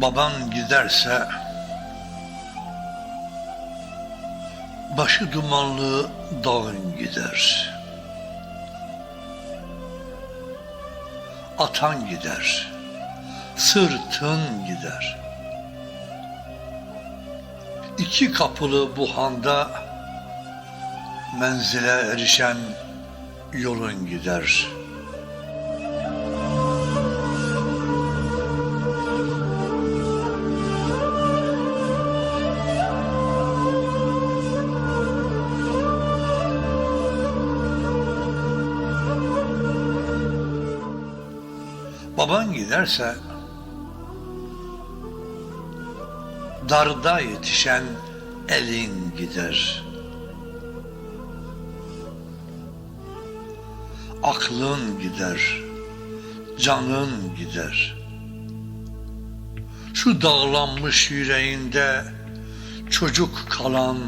Baban giderse başı dumanlı dağın gider. Atan gider, sırtın gider. İki kapılı bu handa menzile erişen yolun gider. Baban giderse darda yetişen elin gider. Aklın gider, canın gider. Şu dağlanmış yüreğinde çocuk kalan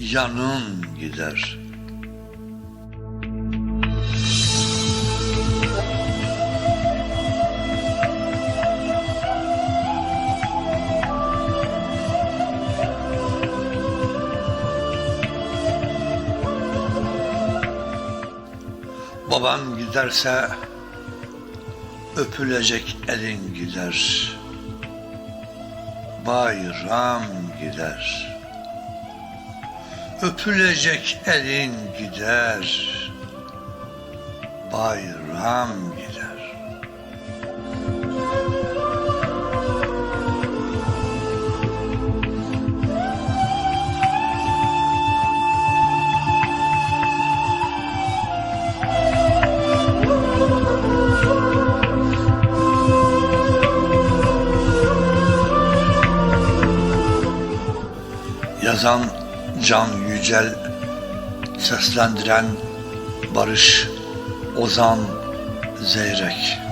yanın gider.'' Baban giderse öpülecek elin gider. Bayram gider. Öpülecek elin gider. Bayram gider. Yazan Can Yücel, seslendiren Barış Ozan Zeyrek.